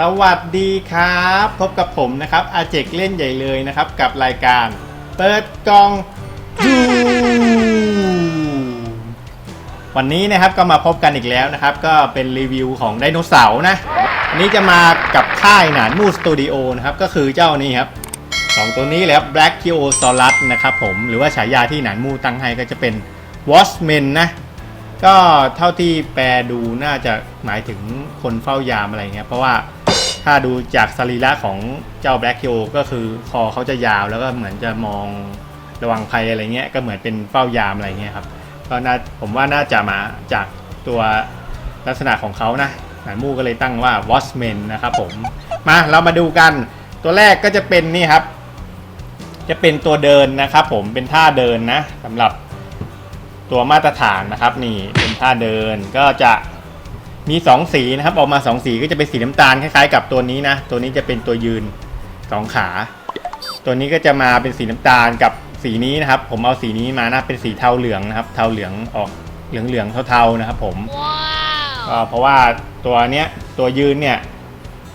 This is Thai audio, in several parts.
สวัสดีครับ พบกับผมนะครับอาเจกเล่นใหญ่เลยนะครับ กับรายการ เปิดกล่องดูวันนี้นะครับก็มาพบกันอีกแล้วนะครับ ก็เป็นรีวิวของไดโนเสาร์นะวันนี้จะมากับค่ายหนานมูสตูดิโอนะครับ ก็คือเจ้านี้ครับสองตัวนี้เลยครับ Black k i o s a u r u s นะครับผมหรือว่าฉายาที่หนานมูตั้งให้ก็จะเป็น Watchmen นะก็เท่าที่แปลดูน่าจะหมายถึงคนเฝ้ายามอะไรเงี้ยเพราะว่า ถ้าดูจากสรีระของเจ้าแบล็ก k ิ o ก็คือคอเขาจะยาวแล้วก็เหมือนจะมองระวังภัยอะไรเงี้ยก็เหมือนเป็นเฝ้ายามอะไรเงี้ยครับก็น่าผมว่าน่าจะมาจากตัวลักษณะของเขานะหนานมู่ก็เลยตั้งว่า Watchmen นะครับผมมาเรามาดูกันตัวแรกก็จะเป็นนี่ครับ จะเป็นตัวเดินนะครับผมเป็นท่าเดินนะสำหรับตัวมาตรฐานนะครับนี่เป็นท่าเดินก็จะ มี 2 สีนะครับ ออกมา 2 สีก็จะเป็นสีน้ำตาลคล้ายๆ กับตัวนี้นะ ตัวนี้จะเป็นตัวยืน 2 ขา ตัวนี้ก็จะมาเป็นสีน้ำตาลกับสีนี้นะครับ ผมเอาสีนี้มานะเป็นสีเทาเหลืองนะครับ เทาเหลืองออกเหลืองๆเทาๆนะครับ ผมก็เพราะว่าตัวเนี้ยตัวยืนเนี่ย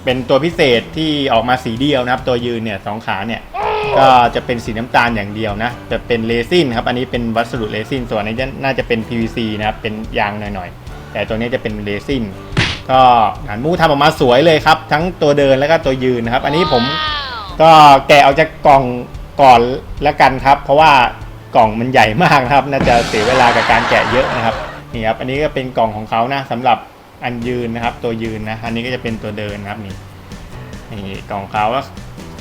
เป็นตัวพิเศษที่ออกมาสีเดียวนะครับ ตัวยืนเนี่ยสองขาเนี่ยก็จะเป็นสีน้ำตาลอย่างเดียวนะจะเป็นเรซินครับอันนี้เป็นวัสดุเรซินส่วนอันนี้น่าจะเป็น PVC นะครับเป็นยางหน่อยๆ แต่ตัวนี้จะเป็นเรซินก็หนานมูทำออกมาสวยเลยครับ ทั้งตัวเดินแล้วก็ตัวยืนนะครับ อันนี้ผมก็แกะเอาจากกล่องก่อนแล้วกันครับ เพราะว่ากล่องมันใหญ่มากนะครับ น่าจะเสียเวลากับการแกะเยอะนะครับนี่ครับอันนี้ก็เป็นกล่องของเขานะสำหรับอันยืนนะครับ ตัวยืนนะอันนี้ก็จะเป็นตัวเดินนะครับนี่นี่กล่องเขา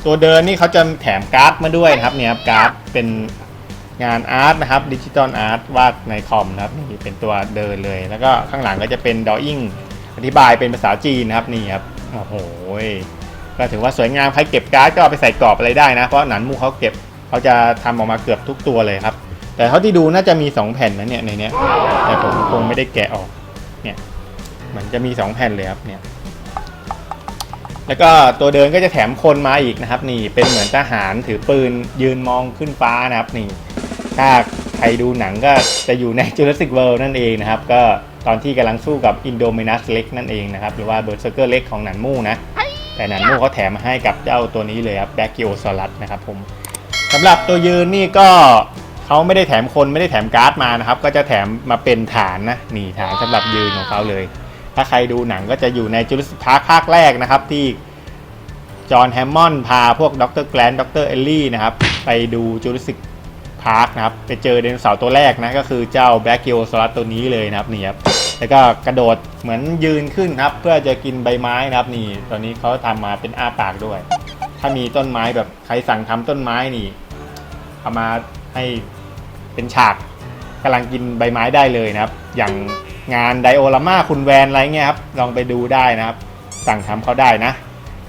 ตัวเดินนี่เขาจะแถมการ์ดมาด้วยนะครับเนี่ยครับการ์ดเป็น งานอาร์ตนะครับดิจิตอลอาร์ตวาดในคอมนะครับนี่เป็นตัวเดินเลย แล้วก็ข้างหลังก็จะเป็นดออิ่งอธิบายเป็นภาษาจีนนะครับนี่ครับโอ้โหก็ถือว่าสวยงามใครเก็บการ์ดก็เอาไปใส่กรอบอะไรได้นะ เพราะหนันมูเขาเก็บเขาจะทำออกมาเกือบทุกตัวเลยครับ แต่เท่าที่ดูน่าจะมี 2 แผ่นนะเนี่ยในเนี้ยแต่ผมคงไม่ได้แกะออกเนี่ยเหมือนจะมี 2 แผ่นเลยครับเนี่ยแล้วก็ตัวเดินก็จะแถมคนมาอีกนะครับ นี่เป็นเหมือนทหารถือปืนยืนมองขึ้นฟ้านะครับนี่ ถ้าใครดูหนังก็จะอยู่ใน Jurassic World นั่นเองนะครับ ก็ตอนที่กำลังสู้กับ Indominus Rex นั่นเองนะครับ หรือว่า Berserker Rex ของหนันมู่นะ แต่หนันมู่เขาแถมมาให้กับเจ้าตัวนี้เลยครับ Brachiosaurus นะครับผมสำหรับตัวยืนนี่ก็เขาไม่ได้แถมคนไม่ได้แถมการ์ดมานะครับ ก็จะแถมมาเป็นฐานนะนี่ฐานสำหรับยืนของเขาเลย ถ้าใครดูหนังก็จะอยู่ในจู r ส s ิ c พาร์คภาคแรกนะครับที่จอห์นแฮมมอนด์พาพวกดรแกลนดรเอลลี่นะครับไปดูจู r ส s ิ c พาร์คนะครับไปเจอไดโนเสาร์ตัวแรกนะก็คือเจ้าแบล็ก i ิโอซอรัสตัวนี้เลยนะครับนี่ครับแล้วก็กระโดดเหมือนยืนขึ้นครับ เพื่อจะกินใบไม้นะครับนี่ตอนนี้เขาทำมาเป็นอ้าปากด้วย ถ้ามีต้นไม้แบบใครสั่งทำต้นไม้นี่เอามาให้เป็นฉากกำลังกินใบไม้ได้เลยนะครับ อย่างงานไดโอราม่าคุณแวนอะไรเงี้ยครับลองไปดูได้นะครับ สั่งทำเขาได้นะ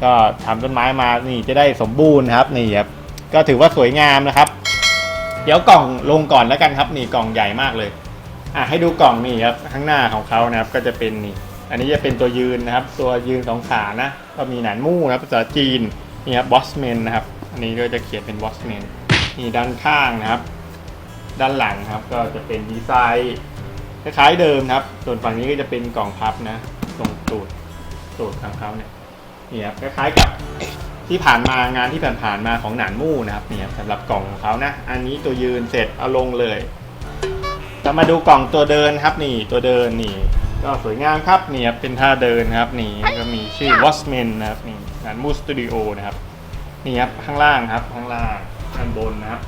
ก็ทำต้นไม้มานี่จะได้สมบูรณ์นะครับนี่ครับก็ถือว่าสวยงามนะครับ เดี๋ยวกล่องลงก่อนแล้วกันครับนี่กล่องใหญ่มากเลยอะให้ดูกล่องนี่ครับข้างหน้าของเขานะครับก็จะเป็นนี่อันนี้จะเป็นตัวยืนนะครับ ตัวยืนสองขานะ ก็มีหนานมู่นะครับภาษาจีนนี่ครับบอสเมนนะครับอันนี้ก็จะเขียนเป็นบอสเมนนี่ด้านข้างนะครับ ด้านหลังครับก็จะเป็นดีไซน์คล้ายๆเดิมครับ ส่วนฝั่งนี้ก็จะเป็นกล่องพับนะตรงตูดตูดของเขาเนี่ยนี่ครับคล้ายๆกับ ที่ผ่านมางานที่ผ่านๆมาของหนานมู่นะครับนี่ครับสำหรับกล่องของเขานะ อันนี้ตัวยืนเสร็จเอาลงเลยจะมาดูกล่องตัวเดินครับนี่ตัวเดินนี่ ก็สวยงามครับนี่ครับเป็นท่าเดินครับนี่ก็มีชื่อ Watchmen นะครับนี่งานมูสตูดิโอนะครับนี่ครับข้างล่างครับข้างล่างด้านบนนะครับ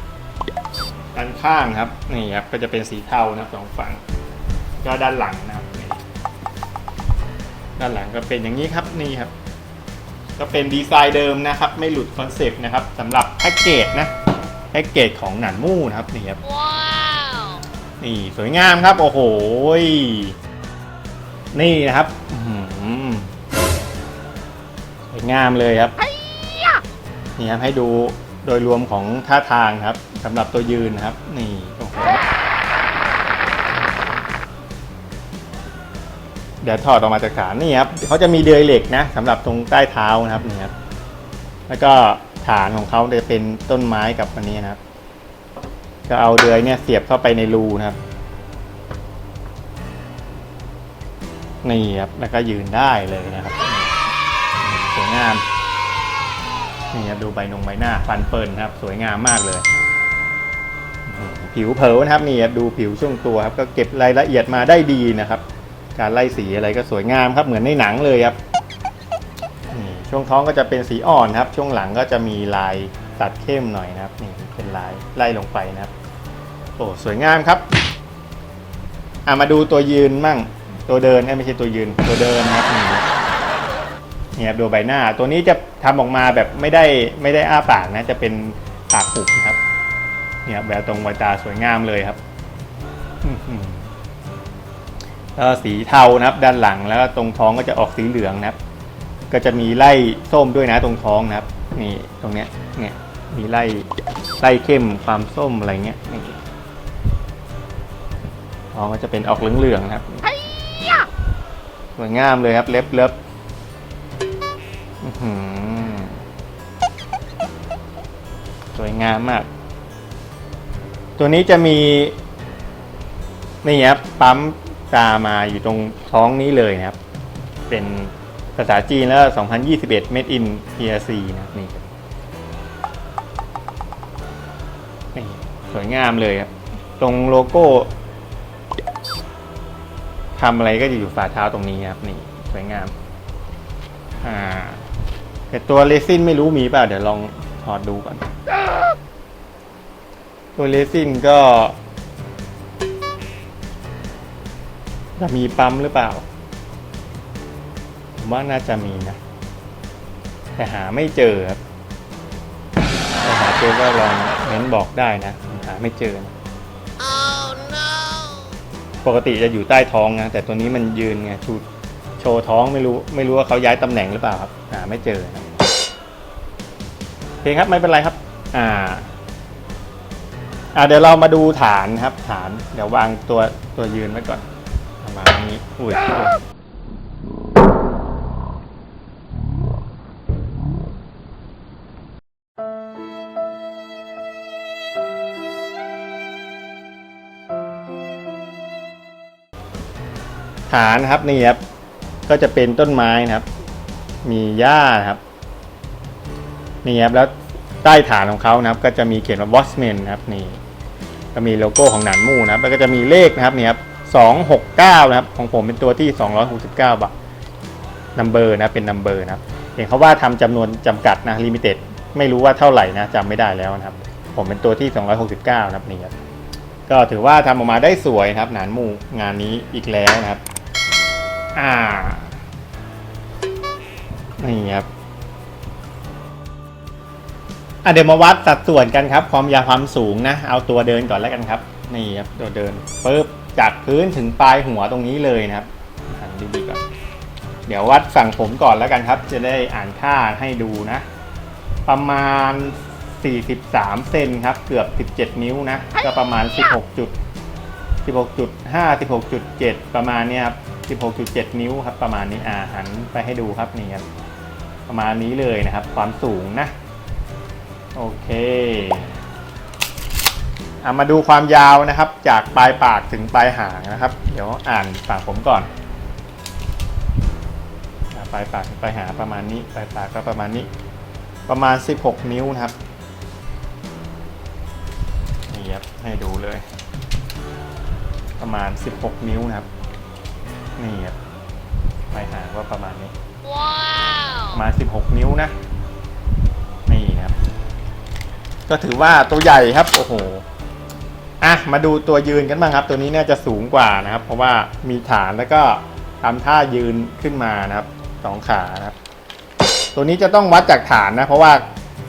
ด้านข้างครับนี่ครับก็จะเป็นสีเทานะครับสองฝั่งก็ด้านหลังนะครับนี่ด้านหลังก็เป็นอย่างนี้ครับนี่ครับ ก็เป็นดีไซน์เดิมนะครับ ไม่หลุดคอนเซปต์นะครับสำหรับแพ็กเกจนะแพ็กเกจของหนันมู่นะครับนี่ครับนี่สวยงามครับ โอ้โหยนี่นะครับอื้อหือสวยงามเลยครับนี่ครับให้ดูโดยรวมของท่าทางครับสำหรับตัวยืนนะครับ นี่โอ้โห เดี๋ยวถอดออกมาจากฐานนี่ครับเขาจะมีเดือยเหล็กนะสำหรับตรงใต้เท้านะครับนี่ครับแล้วก็ฐานของเขาจะเป็นต้นไม้กับอันนี้นะครับ ก็เอาเดือยเนี่ยเสียบเข้าไปในรูนะครับนี่ครับแล้วก็ยืนได้เลยนะครับสวยงามนี่ครับดูใบนงใบหน้าฟันเฟิร์นครับ สวยงามมากเลย ผิวเผลอนะครับนี่ครับดูผิวช่วงตัวครับ ก็เก็บรายละเอียดมาได้ดีนะครับ การไล่สีอะไรก็สวยงามครับเหมือนในหนังเลยครับนี่ช่วงท้องก็จะเป็นสีอ่อนครับ ช่วงหลังก็จะมีลายตัดเข้มหน่อยนะครับนี่เป็นลายไล่ลงไปนะครับ โอ้สวยงามครับอะมาดูตัวยืนมั่ง ตัวเดินไม่ใช่ตัวยืนตัวเดินนะครับนี่นี่ครับดูใบหน้า ตัวนี้จะทำออกมาแบบไม่ได้ไม่ได้อ้าปากนะ จะเป็นปากปุบนะครับเนี่ยแบบตรงใบตาสวยงามเลยครับ อื อหือแล้วสีเทานะครับด้านหลังแล้วก็ตรงท้องก็จะออกสีเหลืองนะครับ ก็จะมีไล่ส้มด้วยนะตรงท้องนะครับนี่ตรงเนี้ยเนี่ยมีไล่ไล่เข้มความส้มอะไรเงี้ยนี่ท้องก็จะเป็นออกเหลืองๆนะครับสวยงามเลยครับ เล็บเล็บอื้อหือสวยงามมาก ตัวนี้จะมีนี่ครับปั๊ม ตามาอยู่ตรงท้องนี้เลยนะครับ เป็นภาษาจีนแล้ว 2021 Made in PRC นะครับนี่นี่สวยงามเลยครับ ตรงโลโก้ทำอะไรก็จะอยู่ฝ่าเท้าตรงนี้ครับ นี่สวยงาม อ่า แต่ตัวเลซินไม่รู้มีเปล่า เดี๋ยวลองถอดดูก่อน ตัวเลซินก็ จะมีปั๊มหรือเปล่า ผมว่าน่าจะมีนะ แต่หาไม่เจอครับถ้าหาเจอก็ลองเม้นบอกได้นะผมหาไม่เจอนะปกติจะอยู่ใต้ท้องนะแต่ตัวนี้มันยืนไงชูโชว์ท้องไม่รู้ไม่รู้ว่าเขาย้ายตำแหน่งหรือเปล่าครับ หาไม่เจอนะโอเคครับไม่เป็นไรครับ อ่าอ่าเดี๋ยวเรามาดูฐานครับฐาน เดี๋ยววางตัวตัวยืนไว้ก่อนประ มานี้อุ้ยฐานนะครับนี่ครับก็จะเป็นต้นไม้นะครับ มีหญ้าครับนี่ครับแล้วใต้ฐานของเขานะครับ ก็จะมีเขียนว่า Watchman นะครับนี่ก็มีโลโก้ของหนานมู่นะครับ แล้วก็จะมีเลขนะครับนี่ครับ สองหกเก้านะครับ ของผมเป็นตัวที่สองร้อยหกสิบเก้าบาทนัมเบอร์นะเป็นนัมเบอร์นะครับเห็นเขาว่าทำจำนวนจำกัดนะลิมิเต็ดไม่รู้ว่าเท่าไหร่นะจำไม่ได้แล้วนะครับ ผมเป็นตัวที่ 269 นะครับนี่ครับก็ถือว่าทำออกมาได้สวยนะครับหนานหมู่งานนี้อีกแล้วนะครับ อ่านี่ครับอะเดี๋ยวมาวัดสัดส่วนกันครับ ความยาวความสูงนะ เอาตัวเดินก่อนแล้วกันครับ นี่ครับตัวเดินปึ๊บ จากพื้นถึงปลายหัวตรงนี้เลยนะครับหันดีๆก่อนเดี๋ยววัดฝั่งผมก่อนแล้วกันครับ จะได้อ่านค่าให้ดูนะ ประมาณ 43 เซนครับ เกือบ 17 นิ้วนะ ก็ประมาณ 16จุด16.5 16.7 ประมาณนี้ครับ 16.7 นิ้วครับ ประมาณนี้อ่าหันไปให้ดูครับนี่ครับประมาณนี้เลยนะครับ ความสูงนะ โอเค มาดูความยาวนะครับ จากปลายปากถึงปลายหางนะครับ เดี๋ยวอ่านปากผมก่อนอะปลายปากถึงปลายหางประมาณนี้ ปลายปากก็ประมาณนี้ ประมาณ 16 นิ้วนะครับนี่ครับให้ดูเลย ประมาณ 16 นิ้วนะครับนี่ครับปลายหางว่าประมาณนี้ประมาณ 16 นิ้วนะนี่ครับ ก็ถือว่าตัวใหญ่ครับ โอ้โห อะมาดูตัวยืนกันบ้างครับ ตัวนี้น่าจะสูงกว่านะครับ เพราะว่ามีฐานแล้วก็ทำท่ายืนขึ้นมานะครับสองขานะครับ ตัวนี้จะต้องวัดจากฐานนะ เพราะว่า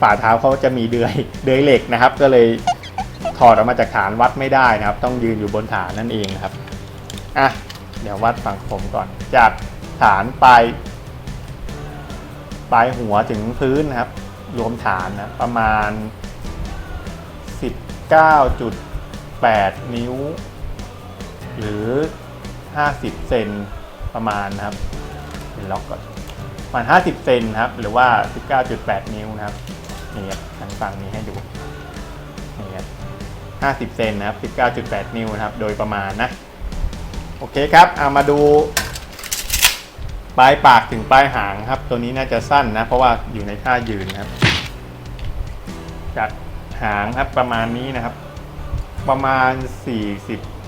ฝ่าเท้าเขาจะมีเดือยเดือยเหล็กนะครับ ก็เลยถอดออกมาจากฐานวัดไม่ได้นะครับ ต้องยืนอยู่บนฐานนั่นเองนะครับอะเดี๋ยววัดฝั่งผมก่อน จากฐานปลายปลายหัวถึงพื้นนะครับ รวมฐานนะประมาณ 19.8 นิ้ว หรือ 50 เซนประมาณนะครับเป็นล็อกก่อนประมาณ 50 เซนครับ หรือว่า 19.8 นิ้วนะครับนี่ครับทางฝั่งนี้ให้ดูนี่ครับ50 เซนนะครับ 19.8 นิ้วนะครับ โดยประมาณนะโอเคครับเอามาดูปลายปากถึงปลายหางครับ ตัวนี้น่าจะสั้นนะ เพราะว่าอยู่ในท่ายืนนะครับ จากหางครับประมาณนี้นะครับ ประมาณ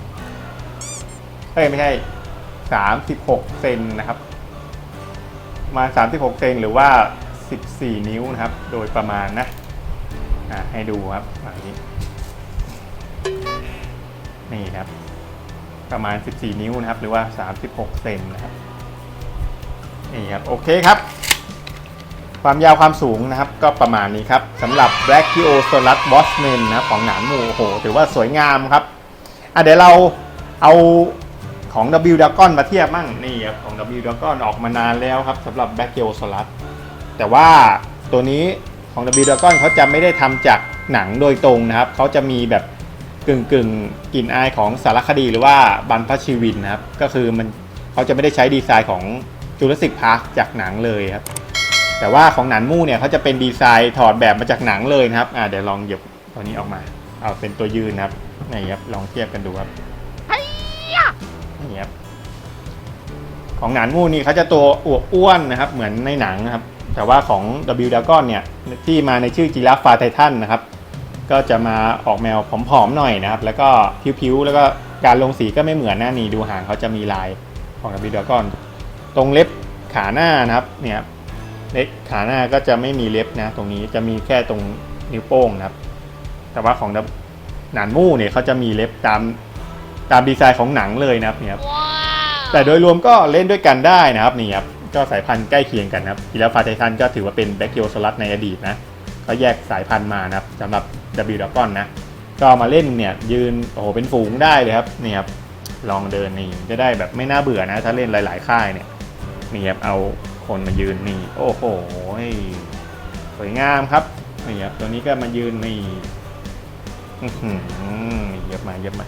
40เอ้ยไม่ใช่ 36 เซนนะครับประมาณ36 เซนหรือว่า 14 นิ้วนะครับ โดยประมาณนะอะให้ดูครับอันนี้นี่ครับ ประมาณ 14 นิ้วนะครับ หรือว่า 36 เซนนะครับนี่ครับ โอเคครับ ความยาวความสูงนะครับก็ประมาณนี้ครับสำหรับ Black k i o s o l u s b o s m a n นะของหนานหมูโหถือว่าสวยงามครับอะเดี๋ยวเราเอาของ W Dragon มาเทียบมั่งนี่ครับของ W Dragon ออกมานานแล้วครับสำหรับ Black k i o s o l u s แต่ว่าตัวนี้ของ W Dragon เขาจะไม่ได้ทำจากหนังโดยตรงนะครับเขาจะมีแบบกึ่งกึ่งกลิ่นอายของสารคดีหรือว่าบรรพชีวินนะครับก็คือมันเขาจะไม่ได้ใช้ดีไซน์ของจูราสสิกพาร์คจากหนังเลยครับ แต่ว่าของหนันมู่เนี่ยเขาจะเป็นดีไซน์ถอดแบบมาจากหนังเลยนะครับอ่าเดี๋ยวลองหยิบตัวนี้ออกมา เอาเป็นตัวยืนนะครับนี่ครับลองเทียบกันดูครับนี่ครับของหนานมู่นี่เขาจะตัวอวบอ้วนนะครับ เหมือนในหนังนะครับ แต่ว่าของ W Dragon เนี่ยที่มาในชื่อจิราฟาไททันนะครับ ก็จะมาออกแนวผอมๆหน่อยนะครับ แล้วก็ผิวๆแล้วก็การลงสีก็ไม่เหมือนหน้านี่ดูหางเขาจะมีลายของ W Dragon ตรงเล็บขาหน้านะครับเนี่ย ครับเล็บขาหน้าก็จะไม่มีเล็บนะ ตรงนี้จะมีแค่ตรงนิ้วโป้งนะครับ แต่ว่าของหนานมู่เนี่ยเขาจะมีเล็บตามตามดีไซน์ของหนังเลยนะครับเนี่ยครับ แต่โดยรวมก็เล่นด้วยกันได้นะครับนี่ครับก็สายพันธุ์ใกล้เคียงกันนะครับทีแล้วฟาไททันก็ถือว่าเป็นแบคเคียวสลัดในอดีตนะเขาแยกสายพันธุ์มานะครับสำหรับ W Dragon นะก็เอามาเล่นเนี่ยยืนโอ้โหเป็นฝูงได้เลยครับนี่ครับลองเดินนี่จะได้แบบไม่น่าเบื่อนะ ถ้าเล่นหลาย ๆ ค่ายเนี่ยนี่ครับเอา คนมายืนนี่ โอ้โหสวยงามครับนี่ครับตัวนี้ก็มายืนนี่เยอะมาเยอะมา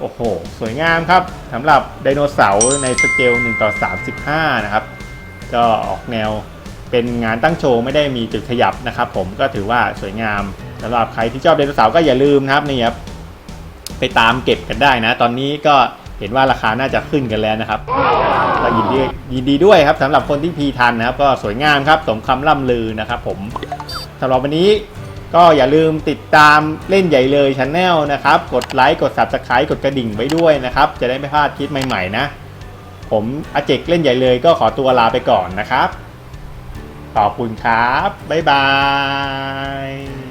โอ้โห สวยงามครับสำหรับไดโนเสาร์ในสเกล1ต่อ35 นะครับ ก็ออกแนวเป็นงานตั้งโชว์ไม่ได้มีจุดขยับนะครับ ผมก็ถือว่าสวยงามสำหรับใครที่ชอบไดโนเสาร์ก็อย่าลืมนะครับนี่ครับไปตามเก็บกันได้นะ ตอนนี้ก็ เห็นว่าราคาน่าจะขึ้นกันแล้วนะครับก็ยินดียินดีด้วยครับสำหรับคนที่พีทันนะครับ ก็สวยงามครับสมคำล่ำลือนะครับ ผมสำหรับวันนี้ก็อย่าลืมติดตามเล่นใหญ่เลยช n แนลนะครับ กดไลค์กด subscribe กดกระดิ่งไว้ด้วยนะครับ จะได้ไม่พลาดคลิปใหม่ๆนะ ผมอาเจกเล่นใหญ่เลยก็ขอตัวลาไปก่อนนะครับ ขอบคุณครับ บ๊ายบาย